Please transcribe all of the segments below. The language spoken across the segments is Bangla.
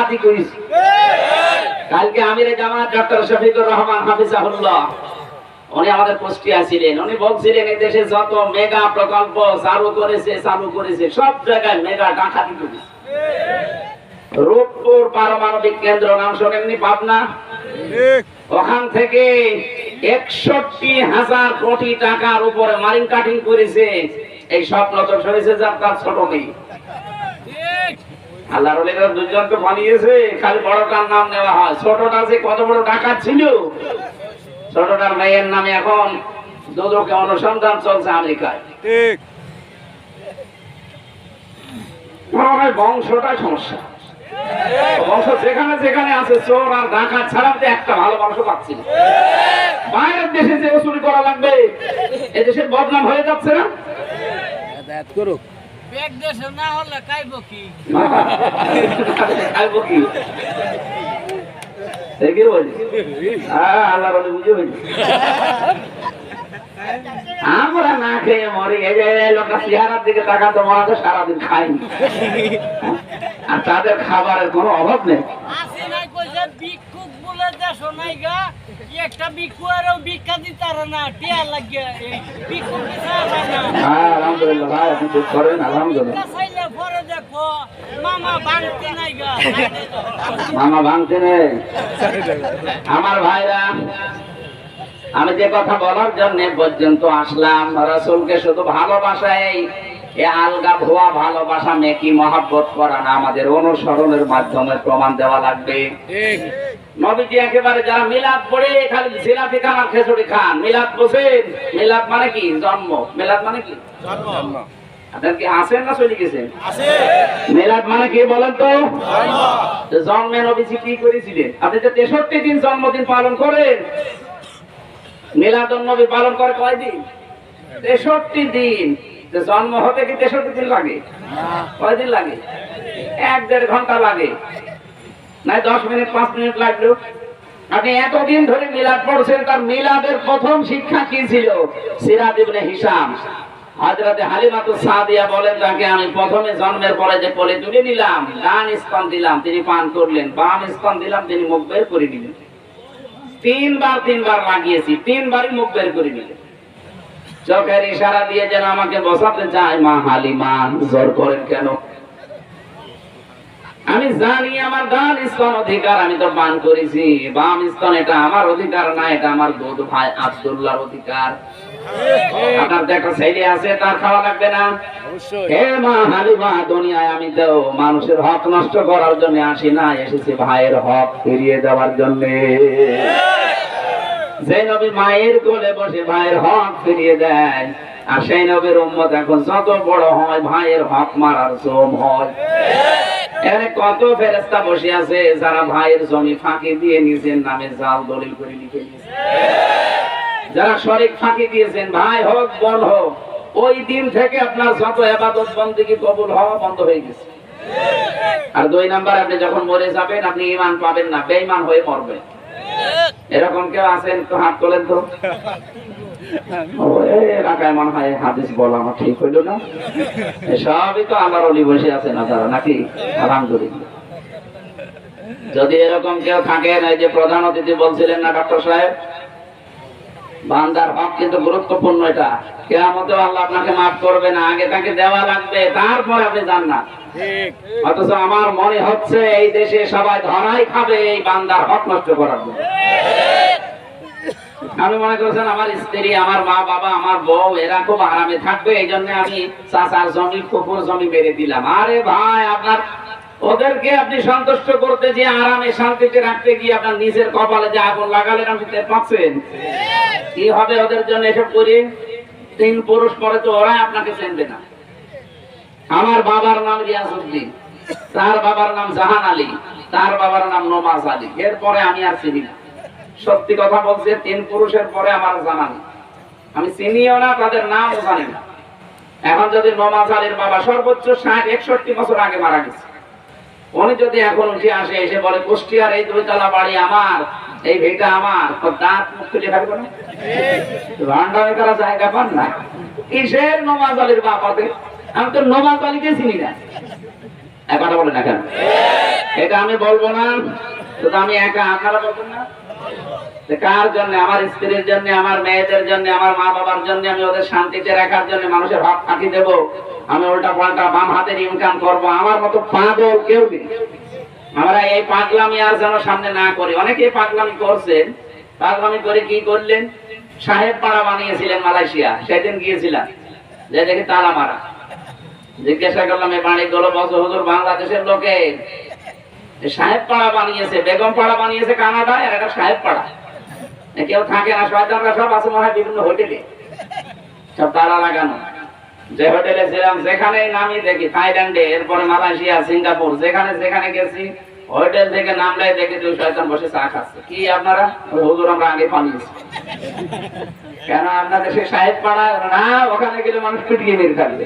ডাকাতি করেছি। কালকে আমিরে জামাত ডক্টর শফিকুর রহমান হাফিজাহুল্লাহ, উনি আমাদের কুষ্টিয়া ছিলেন উনি বলছিলেন, এই দেশে যত মেগা প্রকল্প চালু করেছে চালু করেছে, সব জায়গায় মেগা ডাকাতি করেছে। রূপপুর পারমাণবিক কেন্দ্র নাম শোনেননি পাবনা? ওখান থেকে একষট্টি হাজার কোটি টাকার উপরে মারিং কাটিং করেছে। এই স্বপ্ন তো সরেছে যার, তার ছোট নেই আল্লাহ রলিরা দুজন তো বানিয়েছে। খালি বড়টার নাম নেওয়া হয়। ছোটটা যে কত বড় টাকা ছিল। ছোটটার মেয়ের নামে এখন দুদকে অনুসন্ধান চলছে আমেরিকায়। ঠিক। বংশটাই সমস্যা। বংশ যেখানে যেখানে আছে চোর আর ডাকাত ছাড়া একটা ভালো বংশ পাচ্ছি না। বাইরের দেশে যে চুরি করা লাগবে এ দেশের বদনাম হয়ে যাচ্ছে না? করুক। বেগ দেশে না হলে কাইব কি? খাইবো কি? হ্যাঁ আমরা না খেয়ে মরি এই যে লোকটা চেহারার দিকে তাকাতো মনে হয় সারাদিন খাইনি। আর তাদের খাবারের কোনো অভাব নেই। আসি ভিক্ষুক বলে দেশ নাই গা। একটা ভিক্ষু আরও ভিক্ষা দিতারে না টিয়া লাগিয়ে ভিক্ষুক দিতে পারে না। হ্যাঁ আলহামদুলিল্লাহ ভাই আপনি ঠিক করেন আলহামদুলিল্লাহ। চাইলে পরে দেখো মামা বাড়তে নাই গা। মামা ভাঙছে নেই। আমার ভাইরা আমি যে কথা বলার জন্য পর্যন্ত আসলাম। রসুলকে শুধু ভালোবাসাই। এ আলগা ভুয়া ভালোবাসা মেকি মহাব্বত করা না। আমাদের অনুসরণের মাধ্যমে প্রমাণ দেওয়া লাগবে। নবীজি একেবারে যারা মিলাদ পড়ে খালি জিলাপি খান আর খেচুড়ি খান। মিলাদ বসেন। মিলাদ মানে কি? জন্ম। মিলাদ মানে কি? জন্ম। আপনার কি আসেন না চলে গেছেন আছে। মিলাদ মানে কি বলেন তো? যে নবীজি কি করেছিলেন? আপনি যে তেষট্টি দিন জন্মদিন পালন করেন মিলাদুন নবী পালন করে কয়দিন? তেষট্টি দিন। জন্ম হতে কি তেষট্টি দিন লাগে? কয়দিন লাগে? এক দেড় ঘণ্টা লাগে। নাই দশ মিনিট, পাঁচ মিনিট লাগল। আপনি এতদিন ধরে মিলাদ পড়ছেন, তার মিলাদের প্রথম শিক্ষা কি ছিল? সিরাত ইবনে হিসাম। হাজরাতে হালিমাতু সাদিয়া বলেন, তাকে আমি প্রথমে জন্মের পরে যে কোলে তুলে নিলাম, ডান স্তন দিলাম, তিনি পান করলেন। বাম স্তন দিলাম, তিনি মুখ বের করে নিলেন। তিনবার তিনবার লাগিয়েছি তিনবারই মুখ বের করে নিলেন। চোখের ইশারা দিয়ে যেন আমাকে বসাতে চায় মা হালিমা জোর করেন কেন? আমি জানি আমার ডান স্তন অধিকার আমি তো পান করেছি। বাম স্তন এটা আমার অধিকার না এটা আমার দুধ ভাই আব্দুল্লাহর অধিকার। আপনার তো একটা ছেলে আছে তার খাওয়া লাগবে না? হে মা হালিমা দুনিয়ায় আমি তো মানুষের হক নষ্ট করার জন্য আসি না এসেছি ভাইয়ের হক ফিরিয়ে দেওয়ার জন্য। যে নবী মায়ের কোলে বসে ভাইয়ের হক ফিরিয়ে দেয়। আর সেই নবীর উম্মত এখন যত বড় হয়, ভাইয়ের হক মারার জম হয়। এখানে কত ফেরেস্তা বসে আছে, যারা ভাইয়ের জমি ফাঁকি দিয়ে নিজের নামে জাল দলিল করে লিখে যারা শরিক ফাঁকি দিয়েছেন, ভাই হোক, বোন হোক, ওই দিন থেকে আপনার যত এবাদত বন্দিকে কবুল হওয়া বন্ধ হয়ে গেছে। আর দুই নাম্বার, আপনি যখন মরে যাবেন, আপনি ইমান পাবেন না, বেঈমান হয়ে মরবেন। এরকম কেউ আছেন তো হাত তোলেন তো? এলাকায় মনে হয় হাদিস বলা আমার ঠিক হইল না। সবই তো অলি বসে আছে না তারা, নাকি? আলহামদুলিল্লাহ। যদি এরকম কেউ থাকেন, এই যে প্রধান অতিথি বলছিলেন না ডক্টর সাহেব? বান্দার হক কিন্তু গুরুত্বপূর্ণ এটা। কেয়ামতেও আল্লাহ আপনাকে মাফ করবে না, আগে তাকে দেওয়া লাগবে, তারপর আপনি ঠিক অথচ আমার মনে হচ্ছে এই দেশে সবাই ধরাই খাবে এই বান্দার হক নষ্ট করার জন্য। আমি মনে করছেন আমার স্ত্রী আমার মা বাবা আমার বউ এরা খুব আরামে থাকবে এই জন্য আমি চাচার জমি কুকুর জমি মেরে দিলাম। আরে ভাই আপনার ওদেরকে আপনি সন্তুষ্ট করতে যে আরামে শান্তিতে রাখতে গিয়ে আপনার নিজের কপালে যে আগুন লাগালেন আপনি পাচ্ছেন? কি হবে ওদের জন্য এসব করে? তিন পুরুষ পরে তো ওরাই আপনাকে চেনবে না। আমার বাবার নাম রিয়াজউদ্দিন তার বাবার নাম জাহান আলী তার বাবার নাম নমাজ আলী। এরপরে আমি আর চিনি না। সত্যি কথা বলছে তিন পুরুষের পরে আমার জানা নেই। আমি চিনিও না তাদের নামও জানি না। এখন যদি নমাজ আলীর বাবা সর্বোচ্চ ষাট একষট্টি বছর আগে মারা গেছে উনি যদি এখন উঠে আসে এসে বলে কুষ্টিয়ার এই দুইতলা বাড়ি আমার এই ভিটা আমার দাঁত মুখ তুলে থাকবে না? ভান্ডারে তারা জায়গা পান না। কিসের নমাজ আলীর বাবাতে আমি তো না না কেন? এটা আমি বলব না আমি একা না। কার জন্য? আমার স্ত্রীর জন্য, আমার মেয়েদের জন্য, আমার মা বাবার জন্য আমি ওদের শান্তিতে রাখার জন্য মানুষের ভাব ফাঁকি দেব। আমি উল্টা পাল্টা বাম হাতের ইনকাম করব। আমার মতো পাগল কেউ নেই। আমরা এই পাগলামি আর যেন সামনে না করি। অনেকে পাগলামি করছেন পাগলামি করে কি করলেন? সাহেব পাড়া বানিয়েছিলেন মালয়েশিয়া। সেদিন গিয়েছিলাম। যে দেখি তালা মারা। জিজ্ঞাসা করলাম এই বাড়িগুলো বছর হুজুর বাংলাদেশের লোকে? সাহেব পাড়া বানিয়েছে, বেগম পাড়া বানিয়েছে কানাডায়, আর এটা সাহেব পাড়া। কেউ থাকে না, শয়তানরা সব আছে মনে বিভিন্ন হোটেলে। সব তালা লাগানো। যে হোটেলে ছিলাম যেখানে নামি দেখি থাইল্যান্ডে, এরপরে মালয়েশিয়া, সিঙ্গাপুর, যেখানে যেখানে গেছি, হোটেল থেকে নামলাই দেখি দুই শয়তান বসে চা খাচ্ছে। কি আপনারা? হুজুর, আমরা আগে বানিয়েছি কেন আপনাদের সে সাহেব পাড়া না, ওখানে গেলে মানুষ পিটিয়ে মেরে থাকবে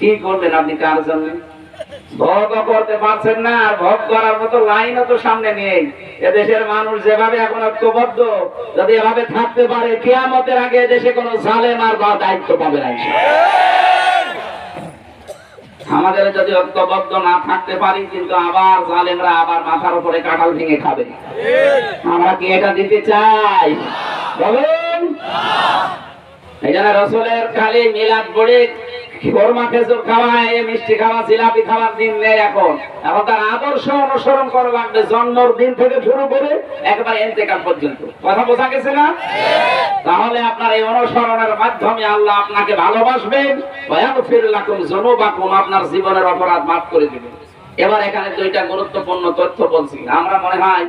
কি করবেন আপনি কার জন্য? ভোগ করতে পারছেন না, আর ভোগ করার মতো লাইনও তো সামনে নেই। এদেশের মানুষ যেভাবে এখন ঐক্যবদ্ধ, যদি এভাবে থাকতে পারে, কেয়ামতের আগে এদেশে কোনো জালেম আর বা দায়িত্ব পাবে না আমাদের যদি ঐক্যবদ্ধ না থাকতে পারি, কিন্তু আবার জালেমরা আবার মাথার উপরে কাঁঠাল ভেঙে খাবে। আমরা কি এটা দিতে চাই? বলুন। এই জন্য রসুলের খালি মিলাদ পড়ে কোরমা খেজুর খাওয়া এ মিষ্টি খাওয়া, জিলাপি খাওয়ার দিন নেই এখন। এখন তার আদর্শ অনুসরণ করা লাগবে জন্মর দিন থেকে শুরু করে একবার এন্তেকাল পর্যন্ত। কথা বোঝা গেছে না? তাহলে আপনার এই অনুসরণের মাধ্যমে আল্লাহ আপনাকে ভালোবাসবেন ভয়ানফির লাকুম জনুবাকুম আপনার জীবনের অপরাধ মাফ করে দিবেন। এবার এখানে দুইটা গুরুত্বপূর্ণ তথ্য বলছি। আমরা মনে হয়